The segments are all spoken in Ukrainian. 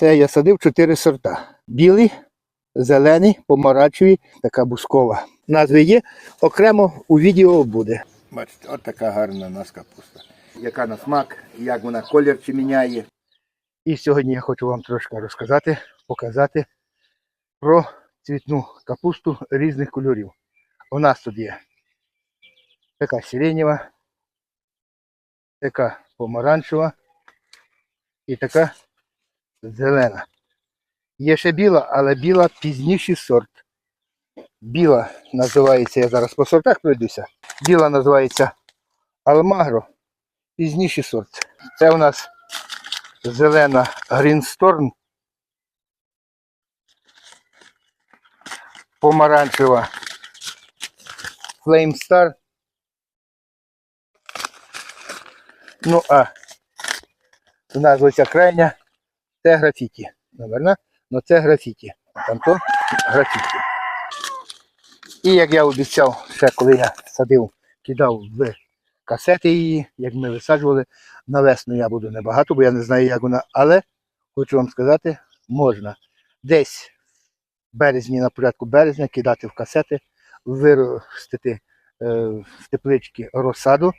Це я садив чотири сорта: білий, зелений, помаранчевий та кабускова. Назви є, окремо у відео буде. Бачите, от така гарна у нас капуста. Яка на смак, як вона колір чи міняє. І сьогодні я хочу вам трошки розказати, показати про цвітну капусту різних кольорів. У нас тут є така сиренєва, така помаранчева і така зелена. Є ще біла, але біла пізніший сорт. Біла називається, я зараз по сортах пройдуся. Біла називається Алмагро, пізніший сорт. Це у нас зелена Грінсторн. Помаранчева Star. Ну а у нас ось крайня це графіті. Наверно? Ну це графіті. Там то графіті. І як я обіцяв, ще коли я садив, кидав в касети її, як ми висаджували, на весну я буду небагато, бо я не знаю, як вона, але хочу вам сказати, можна десь в березні, на початку березня, кидати в касети, виростити е, в теплички розсаду.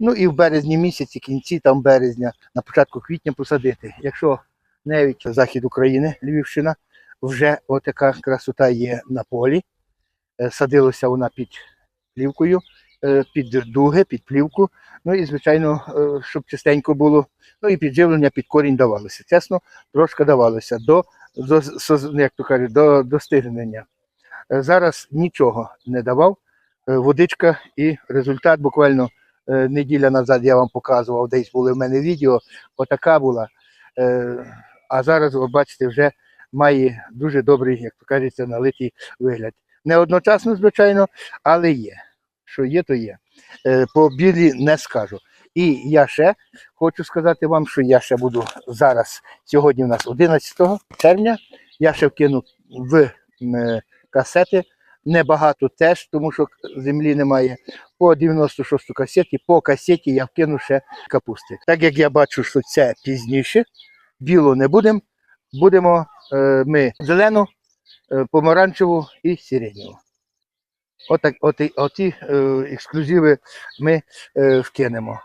Ну і в березні місяці, кінці там березня, на початку квітня посадити. Якщо навіть захід України, Львівщина, вже отака красота є на полі. Е, Садилося вона під плівкою, е, під дуги, під плівку. Ну і, звичайно, е, щоб чистенько було. Ну і підживлення під корінь давалося. Чесно, трошки давалося до, до, як то кажуть, до достигнення. Зараз нічого не давав. Водичка і результат буквально неділя назад я вам показував, десь були в мене відео. Отака була. А зараз, ви бачите, вже має дуже добрий, як то кажеться, налитий вигляд. Не одночасно, звичайно, але є. Що є, то є. Е, По білі не скажу. І я ще хочу сказати вам, що я ще буду зараз, сьогодні у нас 11 червня, я ще вкину в е, касети. Небагато теж, тому що землі немає. По 96 касеті, по касеті я вкину ще капусти. Так як я бачу, що це пізніше, білу не будемо, будемо е, ми зелену, е, помаранчеву і сиреневу. Отак, оті, оті е, ексклюзиви ми е, вкинемо.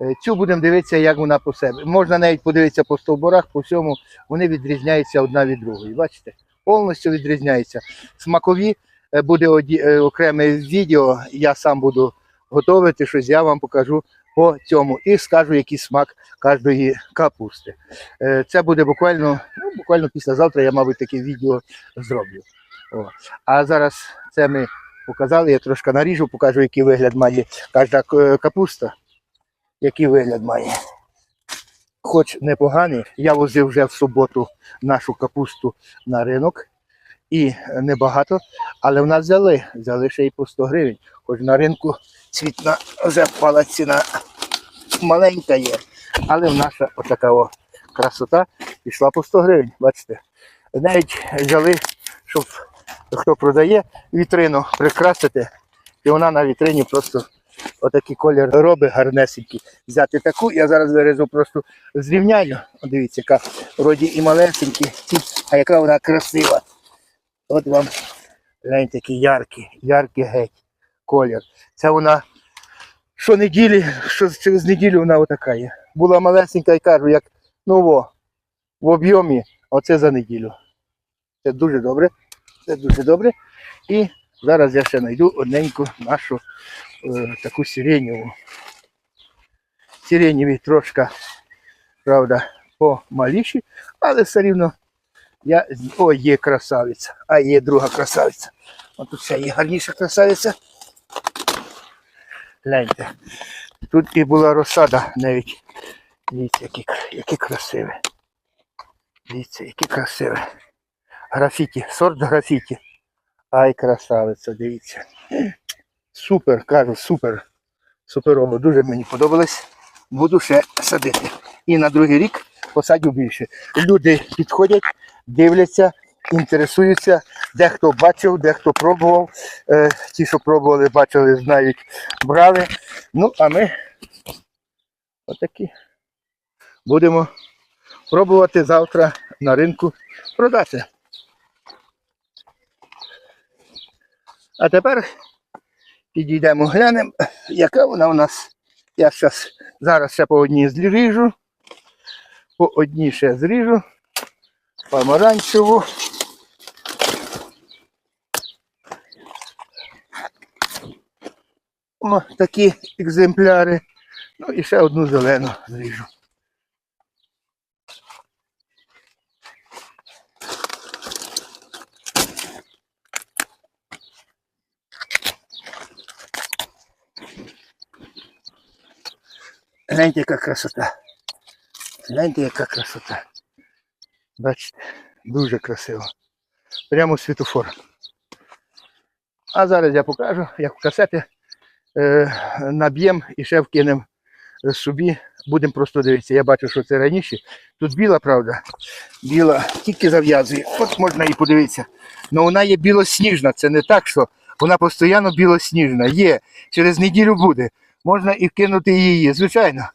Е, Цю будемо дивитися, як вона по себе. Можна навіть подивитися по стовбурах, по всьому, вони відрізняються одна від другої. Бачите? Повністю відрізняються. Смакові е, буде оді- е, окреме відео, я сам буду готувати щось, я вам покажу по цьому і скажу, який смак кожної капусти. Е, Це буде буквально, ну, буквально післязавтра я, мабуть, таке відео зроблю. О. А зараз це ми показали, я трошки наріжу, покажу, який вигляд має кожна капуста. Який вигляд має. Хоч непоганий, я возив вже в суботу нашу капусту на ринок. І небагато, але в нас взяли, взяли ще й по 100 гривень. Хоч на ринку цвітна вже впала ціна маленька є. Але в наша отака о красота пішла по 100 гривень. Бачите. Навіть взяли, щоб хто продає вітрину прикрасити, і вона на вітрині просто отакий колір робить гарнесенький. Взяти таку, я зараз вирізу просто зрівняю. Дивіться, яка вроді і малесенькі, а яка вона красива. От вам глянь такий яркий, яркий геть колір. Це вона щонеділі, що через неділю вона отака є. Була малесенька і кажу, як ну во, в об'ємі, оце за неділю. Це дуже добре. Це дуже добре. І зараз я ще знайду одненьку нашу е, таку сиренєву. Сиренєві трошки, правда, помаліші, але все рівно я. О, є красавиця, а є друга красавиця. Ось тут ще є гарніша красавиця. Гляньте. Тут і була розсада навіть. Дивіться, які, які красиві. Дивіться, які красиві. Графіті, сорт графіті. Ай, красавиця, дивіться. Супер, кажу, супер. Суперово, дуже мені подобалось. Буду ще садити. І на другий рік посадю більше. Люди підходять, дивляться, інтересуються, дехто бачив, дехто пробував. Е, ті, що пробували, бачили, знають, брали. Ну, а ми отакі будемо пробувати завтра на ринку продати. А тепер підійдемо, глянемо, яка вона у нас. Я щас, зараз ще по одній зріжу. По одній ще зріжу. Помаранчеву. О, такі екземпляри. Ну і ще одну зелену зріжу. Гляньте, яка красота. Гляньте, яка красота. Бачите, дуже красиво. Прямо світофор. А зараз я покажу, як в касети е, наб'ємо і ще вкинемо собі. Будемо просто дивитися. Я бачу, що це раніше. Тут біла, правда. Біла тільки зав'язує. От можна і подивитися. Але вона є білосніжна. Це не так, що вона постійно білосніжна. Є. Через неділю буде. Можна і вкинути її. Звичайно.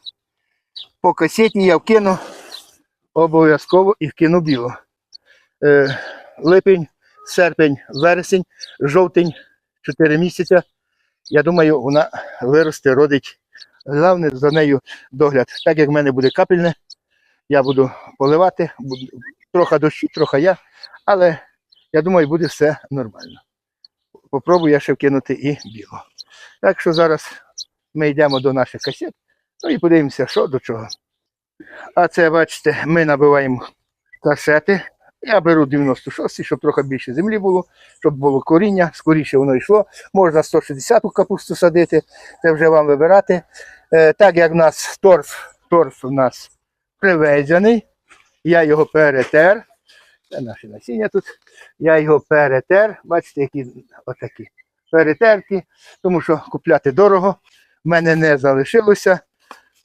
По касеті я вкину обов'язково і вкину білу. Е, липень, серпень, вересень, жовтень, 4 місяця. Я думаю, вона виросте, родить. Головне за нею догляд. Так як в мене буде капельне, я буду поливати, буду, трохи дощу, трохи я, але я думаю, буде все нормально. Попробую я ще вкинути і білу. Так що зараз ми йдемо до наших касет, ну і подивимося, що до чого. А це, бачите, ми набиваємо касети. Я беру 96, щоб трохи більше землі було, щоб було коріння, скоріше воно йшло. Можна 160 капусту садити, це вже вам вибирати. Е, так як в нас торф, торф у нас привезений, я його перетер. Це наші насіння тут. Я його перетер. Бачите, які отакі перетерті, тому що купляти дорого. В мене не залишилося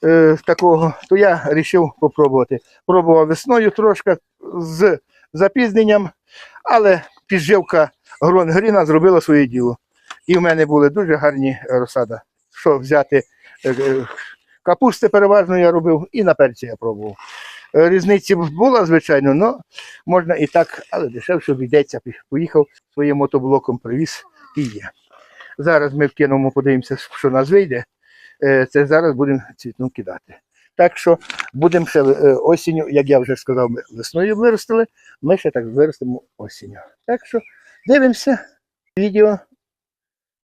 е, такого, то я вирішив попробувати. Пробував весною трошки з запізненням, але підживка грон гріна зробила своє діло. І в мене були дуже гарні розсада. Що взяти е, е, капусти переважно я робив, і на перці я пробував. Е, Різниці була, звичайно, але можна і так, але дешевше обійдеться. Поїхав своїм мотоблоком, привіз і є. Зараз ми вкинемо, подивимося, що нас вийде. Е, Це зараз будемо цвітну кидати. Так що будемо ще е, осінню, як я вже сказав, ми весною виростили, ми ще так виростимо осінню. Так що дивимося відео.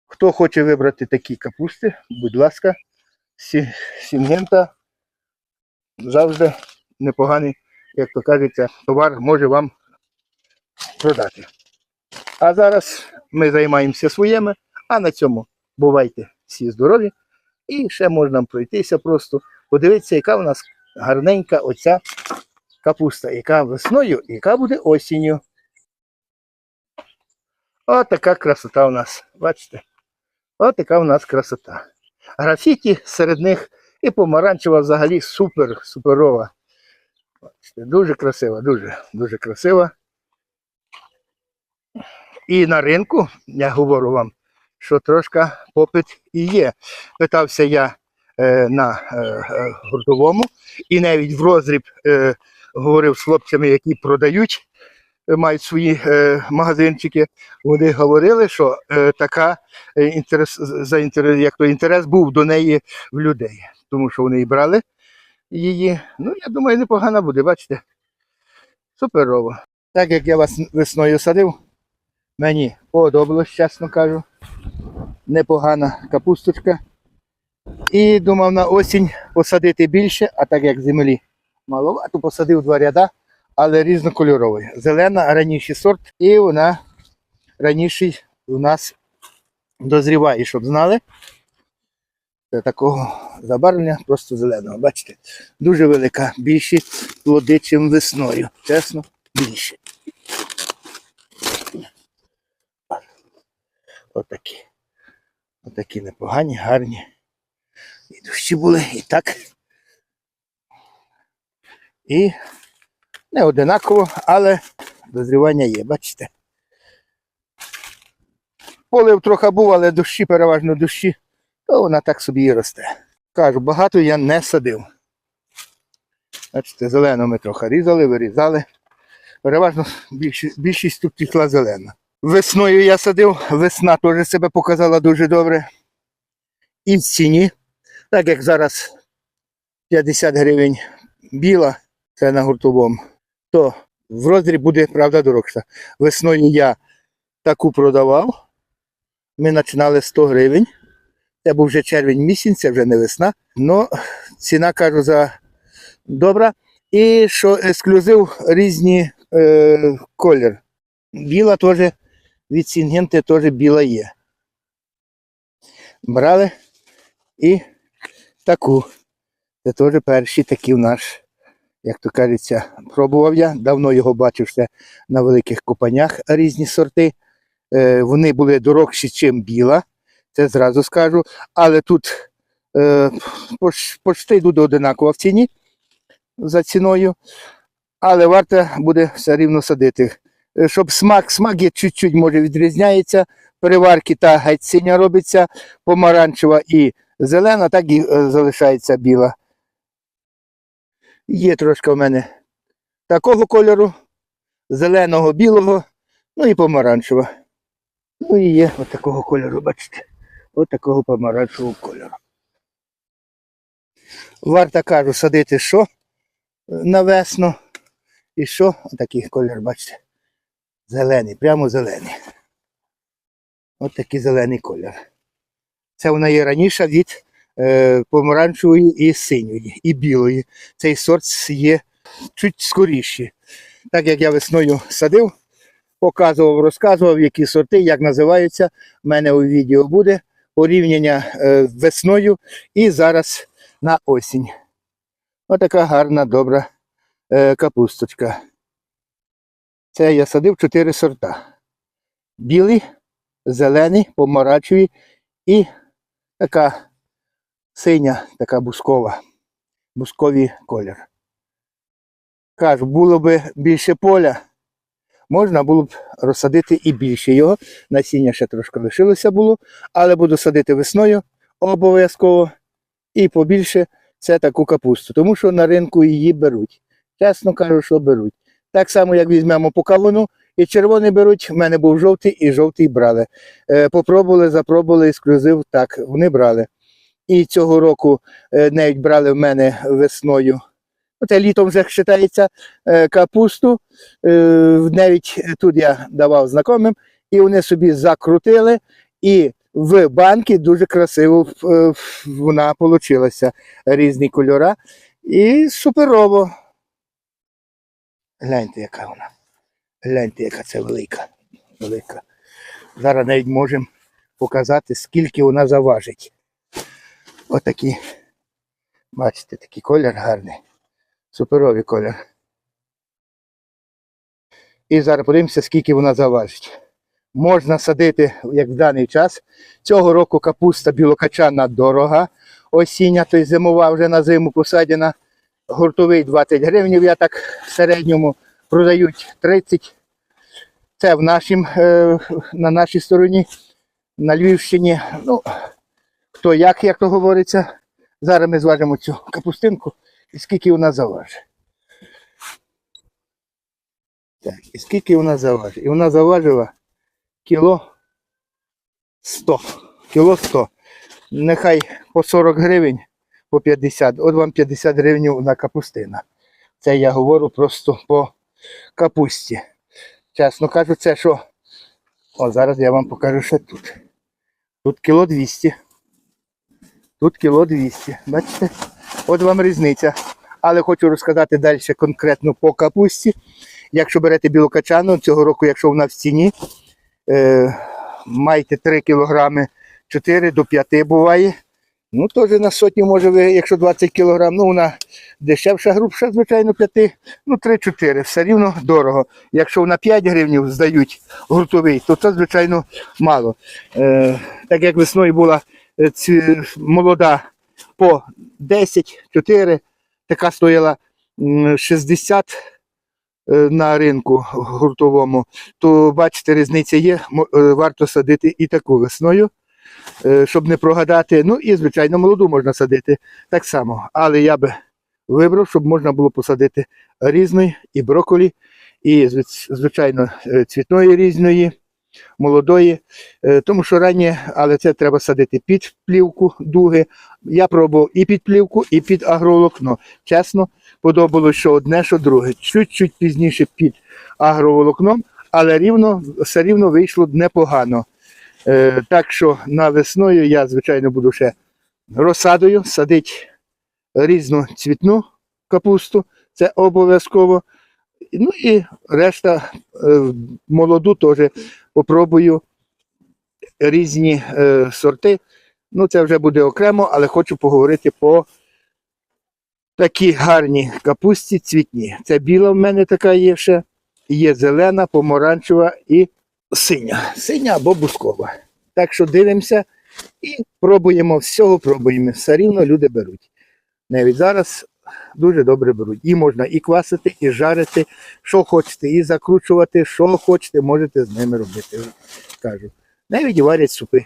Хто хоче вибрати такі капусти, будь ласка, Сі- Сінгента завжди непоганий, як то кажеться, товар може вам продати. А зараз ми займаємося своїми, а на цьому бувайте всі здорові. І ще можна пройтися просто, подивитися, яка у нас гарненька оця капуста, яка весною, яка буде осінню. От така красота у нас. Бачите? От така у нас красота. Графіті серед них і помаранчева взагалі супер, суперова. Бачите, дуже красива, дуже, дуже красива. І на ринку, я говорю вам, що трошки попит і є. Питався я на е, е, гуртовому і навіть в розріб е, говорив з хлопцями, які продають, е, мають свої е, магазинчики. Вони говорили, що е, така е, інтерес, як то інтерес був до неї в людей, тому що вони і брали її. Ну, я думаю, непогано буде, бачите. Суперово. Так як я вас весною садив, мені подобалось, чесно кажу. Непогана капусточка. І думав на осінь посадити більше, а так як землі маловато, посадив два ряда, але різнокольоровий. Зелена раніший сорт, і вона раніший у нас дозріває, щоб знали. Це такого забарвлення, просто зеленого. Бачите, дуже велика, більші плоди, чим весною. Чесно, більше. Отакі. Отакі непогані, гарні. І дощі були, і так. І не одинаково, але дозрівання є, бачите. Полив трохи був, але дощі, переважно дощі, то вона так собі і росте. Кажу, багато я не садив. Бачите, зелену ми трохи різали, вирізали. Переважно більшість, більшість тут пішла зелена. Весною я садив, весна теж себе показала дуже добре. І в ціні, так як зараз 50 гривень біла, це на гуртовому, то в роздріб буде, правда, дорожча. Весною я таку продавав. Ми починали 100 гривень. Це був вже червень місяць, це вже не весна. Ну, ціна, кажу, за добра. І що ексклюзив різні е, колір. Біла теж від Сінгенти теж біла є. Брали і таку. Це теж перші такі в наш, як то кажеться, пробував я. Давно його бачив ще на великих копанях різні сорти. Е, вони були дорогші, чим біла, це зразу скажу. Але тут е, поч- почти йдуть одинаково в ціні за ціною. Але варто буде все рівно садити. Е, Щоб смак, смак є чуть-чуть може відрізняється. Переварки та геть робиться, помаранчева і зелена, так і е, залишається біла. Є трошки в мене такого кольору, зеленого, білого, ну і помаранчева. Ну і є от такого кольору, бачите. От такого помаранчевого кольору. Варто кажу садити що на весну. І що? Отакий колір, бачите. Зелений, прямо зелений. От такий зелений колір. Це вона є раніше від е, помаранчевої і синьої, і білої. Цей сорт є чуть скоріший. Так як я весною садив, показував, розказував, які сорти, як називаються. У мене у відео буде порівняння е, весною і зараз на осінь. Отака гарна, добра е, капусточка. Це я садив чотири сорта. Білий, зелений, помаранчевий і така синя, така бускова, бусковий колір. Кажу, було б більше поля, можна було б розсадити і більше його. Насіння ще трошки лишилося було, але буду садити весною обов'язково і побільше це таку капусту, тому що на ринку її беруть. Чесно кажу, що беруть. Так само, як візьмемо по кавуну, і червоний беруть, в мене був жовтий, і жовтий брали. Е, попробували, запробували ексклюзив, так, вони брали. І цього року е, навіть брали в мене весною. Оце літом вже вважається е, капусту. Е, навіть тут я давав знайомим, і вони собі закрутили, і в банки дуже красиво е, вона вийшла. Різні кольори. І суперово. Гляньте, яка вона. Гляньте, яка це велика. велика. Зараз навіть можемо показати, скільки вона заважить. Отакі. Бачите, такий колір гарний. Суперовий колір. І зараз подивимося, скільки вона заважить. Можна садити, як в даний час. Цього року капуста білокачана дорога. Осіння, тобто зимова вже на зиму посадена. Гуртовий 20 гривень, я так в середньому продають 30. Це в нашім, е, на нашій стороні, на Львівщині. Ну, хто як, як то говориться. Зараз ми зважимо цю капустинку і скільки вона заважить. Так, і скільки вона заважить? І вона заважила кіло 100. Кіло 100. Нехай по 40 гривень, по 50. От вам 50 гривень на капустина. Це я говорю просто по капусті. Чесно кажу, це що. О, зараз я вам покажу ще тут. Тут кіло 200. Тут кіло 200. Бачите? От вам різниця. Але хочу розказати далі конкретно по капусті. Якщо берете білокачану, цього року, якщо вона в ціні, е, маєте 3 кілограми 4 до 5 буває. Ну, теж на сотню може якщо 20 кг, ну вона дешевша, грубша, звичайно, 5, ну 3-4, все рівно дорого. Якщо вона 5 гривень здають гуртовий, то це, звичайно, мало. Е, так як весною була е, ці, молода по 10, 4, така стояла 60 е, на ринку гуртовому, то бачите, різниця є, е, варто садити і таку весною щоб не прогадати. Ну і, звичайно, молоду можна садити так само. Але я би вибрав, щоб можна було посадити різної і брокколі, і звичайно е, цвітної різної, молодої. Е, Тому що раніше, але це треба садити під плівку дуги. Я пробував і під плівку, і під агроволокно. Чесно, подобалось, що одне, що друге. Чуть-чуть пізніше під агроволокном, але рівно, все рівно вийшло непогано. Е, так що на весною я, звичайно, буду ще розсадою садити різну цвітну капусту, це обов'язково. Ну і решта е, молоду теж попробую різні е, сорти. Ну, це вже буде окремо, але хочу поговорити по такій гарній капусті цвітні. Це біла в мене така є ще, є зелена, помаранчева і синя. Синя або бускова. Так що дивимося і пробуємо, всього пробуємо. Все рівно люди беруть. Навіть зараз дуже добре беруть. І можна і квасити, і жарити, що хочете, і закручувати, що хочете, можете з ними робити. Кажу. Навіть варять супи.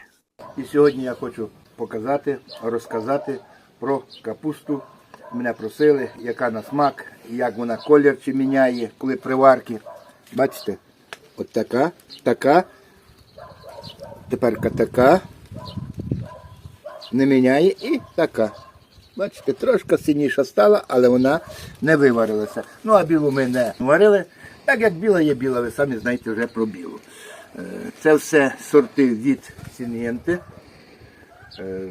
І сьогодні я хочу показати, розказати про капусту. Мене просили, яка на смак, як вона колір чи міняє, коли приварки. Бачите? От така, така, тепер така, не міняє і така. Бачите, трошки синіша стала, але вона не виварилася. Ну а білу ми не варили. Так як біла є біла, ви самі знаєте вже про білу. Е, Це все сорти від Сінієнти. Е,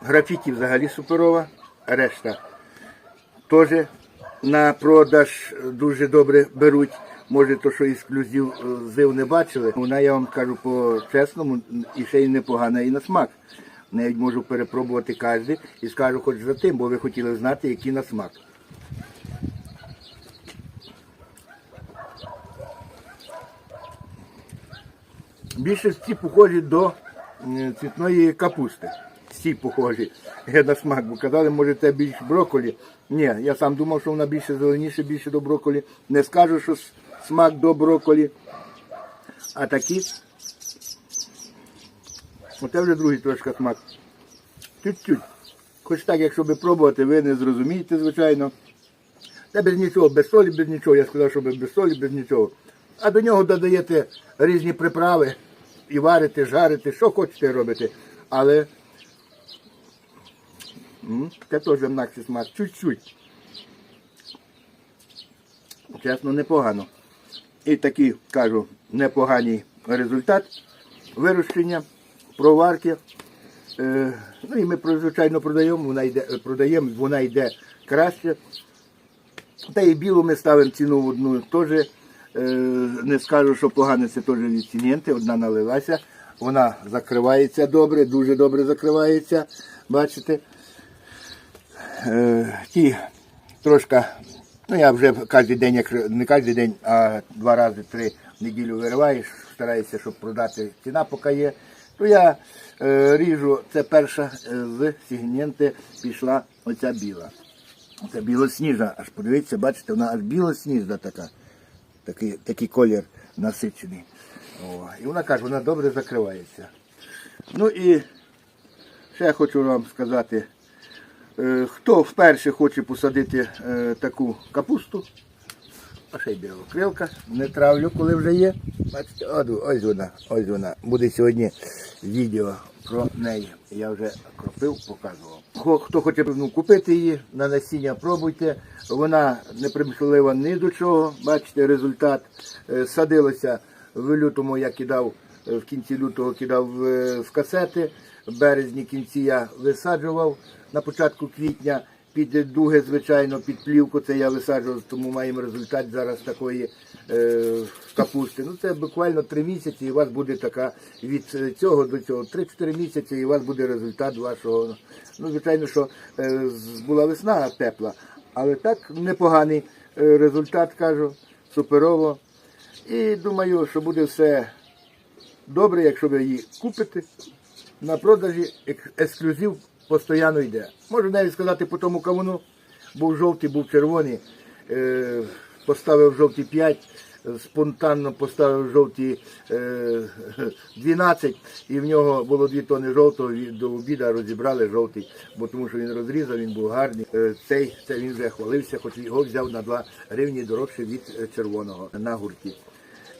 Графіті взагалі суперова, решта теж на продаж дуже добре беруть. Може, то, що ексклюзив е, зив не бачили. Вона, я вам кажу по-чесному, і ще й непогана і на смак. Навіть можу перепробувати кожен і скажу хоч за тим, бо ви хотіли знати, який на смак. Більше всі похожі до е, цвітної капусти. Всі похожі на смак, бо казали, може, це більш брокколі. Ні, я сам думав, що вона більше зеленіше, більше до брокколі. Не скажу, що смак до брокколі. А такі. Оце вже другий трошки смак. Чуть-чуть. Хоч так, якщо би пробувати, ви не зрозумієте, звичайно. Та без нічого, без солі, без нічого. Я сказав, що без солі, без нічого. А до нього додаєте різні приправи і варите, жарите, що хочете робити. Але це теж інакший смак. Чуть-чуть. Чесно, непогано. І такий, кажу, непоганий результат вирощення, проварки. Е, ну і ми звичайно продаємо, вона йде, продаємо, вона йде краще. Та і білу ми ставимо ціну в одну теж. Е, не скажу, що погано це теж від Сінієнти, одна налилася. Вона закривається добре, дуже добре закривається. Бачите? Е, ті трошки, ну я вже кожен день, не кожен день, а два рази три неділю вириваєш, стараюся, щоб продати ціна поки є. То я е, ріжу, це перша е, з Сігнєнти пішла оця біла. Це білосніжна, аж подивіться, бачите, вона аж білосніжна така. Такий, такий колір насичений. О, і вона каже, вона добре закривається. Ну і ще я хочу вам сказати, хто вперше хоче посадити е, таку капусту, а ще й білокрилка, не травлю, коли вже є. Бачите, ось вона, ось вона. Буде сьогодні відео про неї. Я вже кропив, показував. Хто, хоче ну, купити її на насіння, пробуйте. Вона не примхлива ні до чого. Бачите, результат Е, садилося в лютому, я кидав, е, в кінці лютого кидав е, в касети. Березні кінці я висаджував на початку квітня. Під дуги, звичайно, під плівку це я висаджував, тому маємо результат зараз такої е, капусти. Ну це буквально три місяці, і у вас буде така від е, цього до цього. 3-4 місяці, і у вас буде результат вашого. Ну, звичайно, що е, була весна тепла, але так непоганий е, результат, кажу, суперово. І думаю, що буде все добре, якщо ви її купите. На продажі ексклюзив постійно йде. Можу навіть сказати по тому кавуну. Був жовтий, був червоний. Е, поставив жовтий 5, спонтанно поставив жовті е, 12, і в нього було 2 тони жовтого, до обіду розібрали жовтий, бо тому що він розрізав, він був гарний. Е, цей це він вже хвалився, хоч його взяв на 2 гривні дорожче від е, червоного на гурті.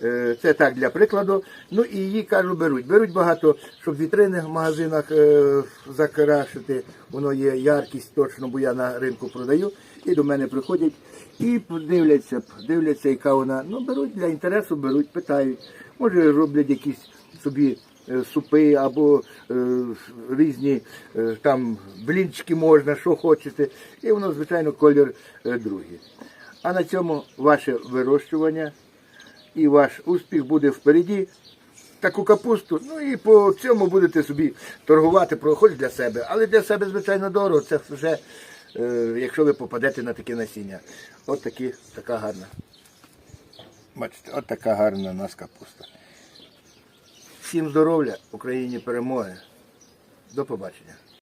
Е, Це так для прикладу. Ну і її кажу, беруть. Беруть багато, щоб вітрини в магазинах е, закрашити. Воно є яркість точно, бо я на ринку продаю. І до мене приходять і дивляться, дивляться, яка вона. Ну, беруть для інтересу, беруть, питають. Може, роблять якісь собі е, супи або е, різні е, там блінчики можна, що хочете. І воно, звичайно, колір е, другий. А на цьому ваше вирощування і ваш успіх буде впереді. Таку капусту, ну і по цьому будете собі торгувати, хоч для себе. Але для себе, звичайно, дорого. Це вже, е, якщо ви попадете на таке насіння. От такі, така гарна. Бачите, от така гарна у нас капуста. Всім здоров'я, Україні перемоги. До побачення.